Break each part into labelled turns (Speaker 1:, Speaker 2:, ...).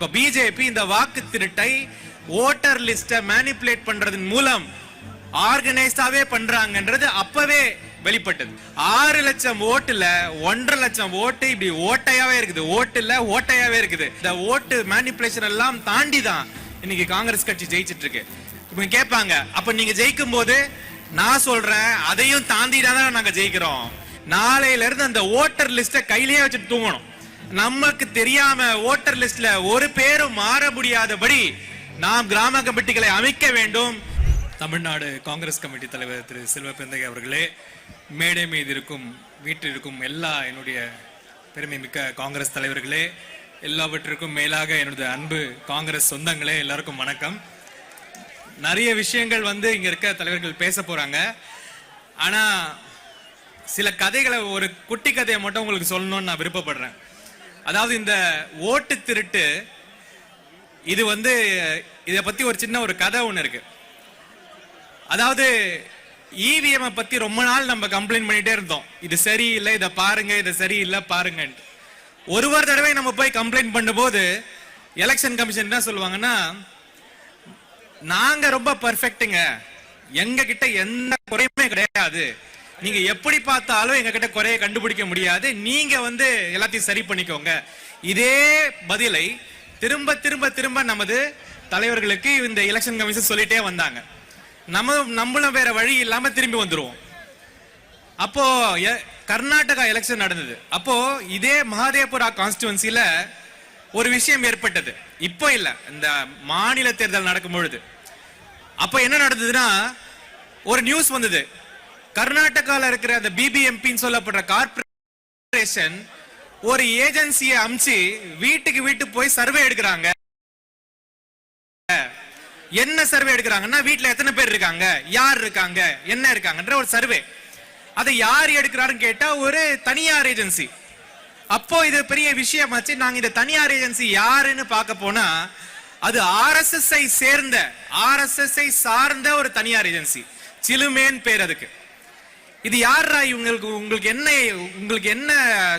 Speaker 1: இப்ப பிஜேபி இந்த வாக்கு திருட்டை ஓட்டர் லிஸ்ட மேனிப்புலேட் பண்றதன் மூலம் ஆர்கனைஸ்டாவே பண்றாங்கன்றது அப்பவே வெளிப்பட்டது. ஆறு லட்சம் ஓட்டுல ஒன்றரை லட்சம் ஓட்டு இப்படி ஓட்டையாவே இருக்குது. ஓட்டுல ஓட்டையாவே இருக்குது. இந்த ஓட்டு மேனிப்புலேஷன் எல்லாம் தாண்டி தான் இன்னைக்கு காங்கிரஸ் கட்சி ஜெயிச்சிட்டு இருக்கு இப்ப கேட்பாங்க அப்ப நீங்க ஜெயிக்கும் போது நான் சொல்றேன் அதையும் தாண்டி தான் நாங்க ஜெயிக்கிறோம். நாளையில இருந்து அந்த ஓட்டர் லிஸ்ட கையிலேயே வச்சுட்டு தூங்கணும். நமக்கு தெரியாம ஓட்டர் லிஸ்ட்ல ஒரு பேரும் மாற முடியாதபடி நாம் கிராம கமிட்டிகளை அமைக்க வேண்டும். தமிழ்நாடு காங்கிரஸ் கமிட்டி தலைவர் திரு செல்வ அவர்களே மேடை மீது இருக்கும் வீட்டில் இருக்கும் எல்லா என்னுடைய பெருமை மிக்க காங்கிரஸ் தலைவர்களே எல்லாவற்றிற்கும் மேலாக என்னுடைய அன்பு காங்கிரஸ் சொந்தங்களே எல்லாருக்கும் வணக்கம். நிறைய விஷயங்கள் வந்து இங்க இருக்க தலைவர்கள் பேச போறாங்க. ஆனா சில கதைகளை ஒரு குட்டி கதையை மட்டும் உங்களுக்கு சொல்லணும்னு நான் விருப்பப்படுறேன். அதாவது இந்த ஓட்டு திருட்டு இது வந்து இதை பத்தி ஒரு சின்ன ஒரு கதை ஒன்று இருக்கு. அதாவது இவிஎம் பத்தி ரொம்ப நாள் நம்ம கம்ப்ளைண்ட் பண்ணிட்டே இருந்தோம். இது சரியில்லை இதை பாருங்க இதை சரியில்லை பாருங்கன்ட்டு. ஒரு ஒரு தடவை நம்ம போய் கம்ப்ளைண்ட் பண்ணும்போது எலெக்ஷன் கமிஷன் என்ன சொல்லுவாங்கன்னா நாங்க ரொம்ப பர்ஃபெக்ட்டுங்க எங்க கிட்ட எந்த குறையுமே கிடையாது. நீங்க எப்படி பார்த்தாலும் எங்க கிட்ட குறைய கண்டுபிடிக்க முடியாது. நீங்க வந்து எல்லாத்தையும் சரி பண்ணிக்கோங்க. இதே பதிலை திரும்ப திரும்ப திரும்ப நமது தலைவர்களுக்கு இந்த எலெக்ஷன் கமிஷன் சொல்லிட்டே வந்தாங்க. நம்ம நம்மளும் வேற வழி இல்லாம திரும்பி வந்துருவோம். அப்போ எ- கர்நாடகா எலெக்ஷன் நடந்தது. அப்போ இதே மகாதேவபுரா கான்ஸ்டுவன்சில ஒரு விஷயம் ஏற்பட்டது. இப்போ இல்ல இந்த மாநில தேர்தல் நடக்கும் பொழுது அப்போ என்ன நடந்ததுன்னா ஒரு நியூஸ் வந்தது. கர்நாடகாவில் இருக்கிற அந்த பிபிஎம்பின்னு சொல்லப்படுற கார்பரேஷன் ஒரு ஏஜென்சியை அமிச்சு வீட்டுக்கு வீட்டு போய் சர்வே எடுக்கிறாங்க. என்ன சர்வே எடுக்கிறாங்கன்னா வீட்டுல எத்தனை பேர் இருக்காங்க? யார் இருக்காங்க? என்ன இருக்காங்கன்ற ஒரு சர்வே அதை யார் எடுக்கிறாருன்னு கேட்டா ஒரு தனியார் ஏஜென்சி அப்போ இது பெரிய விஷயமாச்சு. நாங்க இந்த தனியார் ஏஜென்சி யாருன்னு பார்க்க போனா அது ஆர்எஸ்எஸ் ஐ சேர்ந்த ஆர்எஸ்எஸ் ஐ சார்ந்த ஒரு தனியார் ஏஜென்சி சிலுமேன் பேர் அதுக்கு. இது யாரா இவங்களுக்கு உங்களுக்கு என்ன உங்களுக்கு என்ன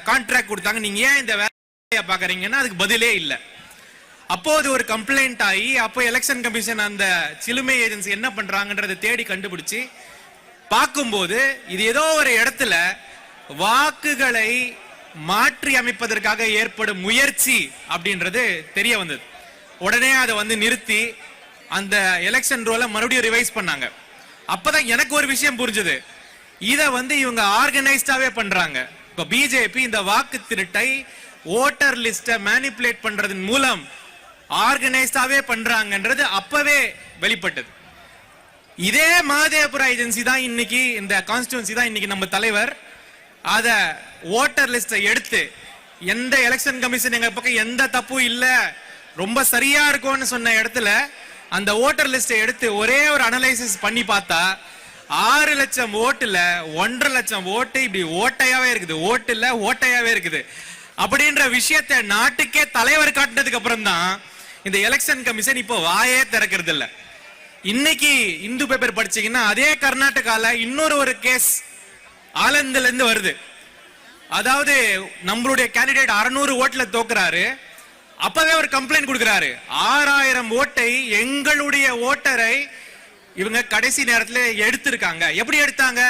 Speaker 1: கான்ட்ராக்ட் கொடுத்தாங்க? நீங்க ஏன் இந்த வேலையை பாக்குறீங்கன்னா அதுக்கு பதிலே இல்லை. அப்போ அது ஒரு கம்ப்ளைண்ட் ஆகி அப்போ எலெக்ஷன் கமிஷன் அந்த சிலுமை ஏஜென்சி என்ன பண்றாங்கன்றதை தேடி கண்டுபிடிச்சு பார்க்கும்போது இது ஏதோ ஒரு இடத்துல வாக்குகளை மாற்றி அமைப்பதற்காக ஏற்படும் முயற்சி அப்படின்றது தெரிய வந்தது. உடனே அதை வந்து நிறுத்தி அந்த எலெக்ஷன் ரோலை மறுபடியும் ரிவைஸ் பண்ணாங்க. அப்பதான் எனக்கு ஒரு விஷயம் புரிஞ்சது. இத வந்து இவங்க ஆர்கனைஸ்டாவே பண்றாங்க. இப்ப பிஜேபி இந்த வாக்கு திருட்டை ஓட்டர் லிஸ்ட மேனிப்புலேட் பண்றதன் மூலம் ஆர்கனைஸ்டாவே பண்றாங்கன்றது அப்பவே வெளிப்பட்டது. இதே மாதேபுரா ஏஜென்சி தான் இன்னைக்கு இந்த கான்ஸ்டியூன்சி தான் இன்னைக்கு நம்ம தலைவர். அத ஓட்டர் லிஸ்டை எடுத்து எந்த எலெக்ஷன் கமிஷன் எங்க பக்கம் எந்த தப்பும் இல்ல ரொம்ப சரியா இருக்கும்னு சொன்ன இடத்துல அந்த ஓட்டர் லிஸ்டை எடுத்து ஒரே ஒரு அனலைசிஸ் பண்ணி பார்த்தா ஆறு லட்சம் ஓட்டுல ஒன்றரை லட்சம் ஓட்டு இப்படி ஓட்டையாவே இருக்குது. ஓட்டுல ஓட்டையாவே இருக்குது. அப்படின்ற விஷயத்தை நாட்டுக்கே தலைவர் காட்டினதுக்கு அப்புறம் தான் இந்த எலெக்ஷன் கமிஷன் இப்போ வாயே திறக்கிறது இல்ல இன்னைக்கு இந்து பேப்பர் படிச்சீங்கன்னா அதே கர்நாடகால இன்னொரு ஒரு கேஸ் ஆலந்துல இருந்து வருது. அதாவது நம்மளுடைய கேண்டிடேட் அறுநூறு ஓட்டுல தோக்குறாரு. அப்பவே ஒரு கம்ப்ளைண்ட் கொடுக்கிறாரு. ஆறாயிரம் ஓட்டை எங்களுடைய ஓட்டரை இவங்க கடைசி நேரத்தில் எடுத்திருக்காங்க. எப்படி எடுத்தாங்க?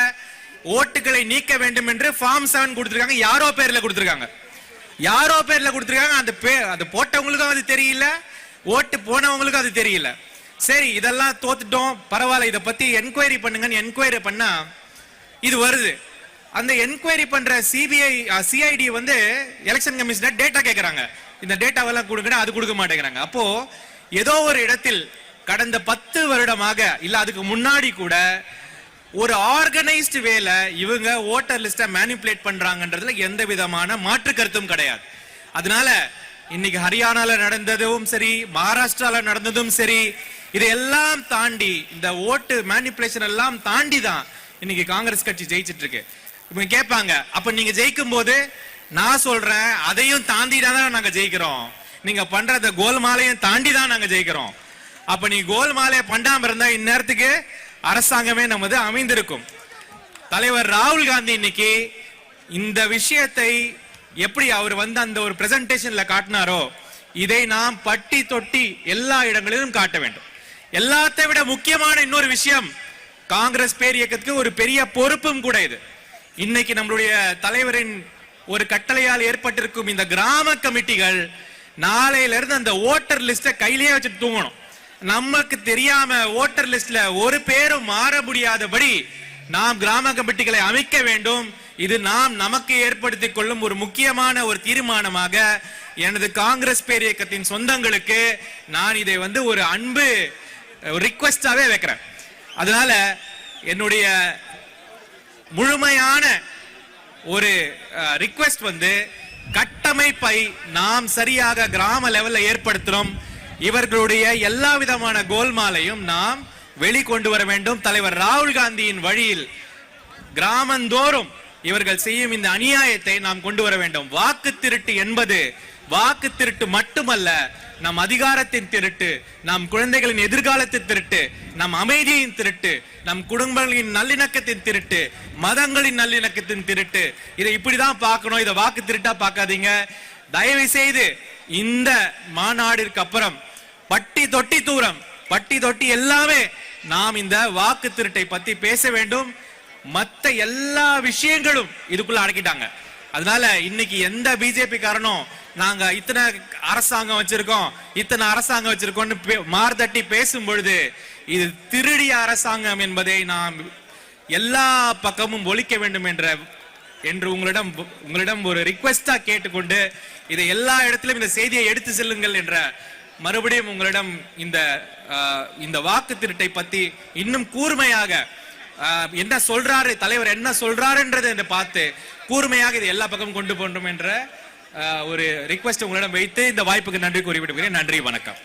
Speaker 1: ஓட்டுகளை நீக்க வேண்டும் என்று ஃபார்ம் செவன் கொடுத்துருக்காங்க. யாரோ பேர்ல கொடுத்துருக்காங்க. யாரோ பேர்ல கொடுத்துருக்காங்க. அந்த பே அது போட்டவங்களுக்கும் அது தெரியல. ஓட்டு போனவங்களுக்கும் அது தெரியல. சரி இதெல்லாம் தோத்துட்டோம். பரவாயில்ல. இதை பத்தி என்கொயரி பண்ணுங்கன்னு என்கொயரி பண்ணா இது வருது. அந்த என்கொயரி பண்ற சிபிஐ சிஐடி வந்து எலெக்ஷன் கமிஷனர் டேட்டா கேட்குறாங்க இந்த டேட்டாவெல்லாம் கொடுங்கன்னா அது கொடுக்க மாட்டேங்கிறாங்க. அப்போ ஏதோ ஒரு இடத்தில் கடந்த பத்து வருடமாக இல்ல அதுக்கு முன்னாடி கூட ஒரு ஆர்கனைஸ்டு வேலை இவங்க ஓட்டர் லிஸ்ட மேனிப்புலேட் பண்றாங்கன்றதுல எந்த விதமான மாற்று கருத்தும் கிடையாது. அதனால இன்னைக்கு ஹரியானால நடந்ததும் சரி மகாராஷ்டிரால நடந்ததும் சரி இதையெல்லாம் தாண்டி இந்த ஓட்டு மேனிப்புலேஷன் எல்லாம் தாண்டி தான் இன்னைக்கு காங்கிரஸ் கட்சி ஜெயிச்சிட்டு இருக்கு இவங்க கேட்பாங்க அப்ப நீங்க ஜெயிக்கும் போது நான் சொல்றேன் அதையும் தாண்டி தான் நாங்க ஜெயிக்கிறோம். நீங்க பண்ற அந்த கோல்மாலையும் தாண்டி தான் நாங்க ஜெயிக்கிறோம். அப்ப நீ கோல்மாலே பண்ணாம இருந்தா இந்நேரத்துக்கு அரசாங்கமே நமது அமைந்திருக்கும். தலைவர் ராகுல் காந்தி இன்னைக்கு இந்த விஷயத்தை எப்படி அவர் வந்து அந்த ஒரு பிரசன்டேஷன்ல காட்டினாரோ இதை நாம் பட்டி தொட்டி எல்லா இடங்களிலும் காட்ட வேண்டும். எல்லாத்தை விட முக்கியமான இன்னொரு விஷயம் காங்கிரஸ் பேர் இயக்கத்துக்கு ஒரு பெரிய பொறுப்பும் கூட இது. இன்னைக்கு நம்மளுடைய தலைவரின் ஒரு கட்டளையால் ஏற்பட்டிருக்கும் இந்த கிராம கமிட்டிகள் நாளையில இருந்து அந்த ஓட்டர் லிஸ்ட கையிலேயே வச்சுட்டு தூங்கணும். நமக்கு தெரியாம ஓட்டர் லிஸ்ட்ல ஒரு பேரும் மாற முடியாதபடி நாம் கிராம கமிட்டிகளை அமைக்க வேண்டும். இது நாம் நமக்கு ஏற்படுத்திக் கொள்ளும் ஒரு முக்கியமான ஒரு தீர்மானமாக எனது காங்கிரஸ் பேர் இயக்கத்தின் சொந்தங்களுக்கு நான் இதை வந்து ஒரு அன்பு ரிக்வஸ்டாவே வைக்கிறேன். அதனால என்னுடைய முழுமையான ஒரு ரிக்வெஸ்ட் வந்து கட்டமைப்பை நாம் சரியாக கிராம லெவலில் ஏற்படுத்துகிறோம் இவர்களுடைய எல்லா விதமான கோல்மாலையும் நாம் வெளிக்கொண்டு வர வேண்டும். தலைவர் ராகுல் காந்தியின் வழியில் கிராமந்தோறும் இவர்கள் செய்யும் இந்த அநியாயத்தை நாம் கொண்டு வர வேண்டும். வாக்கு திருட்டு என்பது வாக்கு திருட்டு மட்டுமல்ல நம் அதிகாரத்தின் திருட்டு நம் குழந்தைகளின் எதிர்காலத்தின் திருட்டு நம் அமைதியின் திருட்டு நம் குடும்பங்களின் நல்லிணக்கத்தின் திருட்டு மதங்களின் நல்லிணக்கத்தின் திருட்டு. இதை இப்படிதான் பார்க்கணும். இதை வாக்கு திருட்டா பார்க்காதீங்க. தயவு செய்து இந்த மாநாடிற்கு அப்புறம் பட்டி தொட்டி தூரம். பட்டி தொட்டி எல்லாமே நாம் இந்த வாக்கு திருட்டை பத்தி பேச வேண்டும். மத்த எல்லா விஷயங்களும் இதுக்குள்ள அடக்கிட்டாங்க. அதனால இன்னைக்கு எந்த பிஜேபி காரனும் நாங்க இத்தனை அரசாங்கம் வச்சிருக்கோம் இத்தனை அரசாங்கம் வச்சிருக்கோம்னு பே- மார்தட்டி பேசும் பொழுது இது திருடிய அரசாங்கம் என்பதை நாம் எல்லா பக்கமும் ஒழிக்க வேண்டும் என்ற என்று உங்களிடம் உங்களிடம் ஒரு ரிக்வெஸ்டா கேட்டுக்கொண்டு இதை எல்லா இடத்திலும் இந்த செய்தியை எடுத்து செல்லுங்கள் என்ற மறுபடியும் உங்களிடம் இந்த ஆஹ், இந்த வாக்கு திருட்டை பத்தி இன்னும் கூர்மையாக ஆஹ், என்ன சொல்றாரு தலைவர் என்ன சொல்றாருன்றதை பார்த்து கூர்மையாக இது எல்லா பக்கமும் கொண்டு போன்றோம் என்ற ஆஹ், ஒரு ரிக்வஸ்ட் உங்களிடம் வைத்து இந்த வாய்ப்புக்கு நன்றி கூறிவிடுகிறேன். நன்றி வணக்கம்.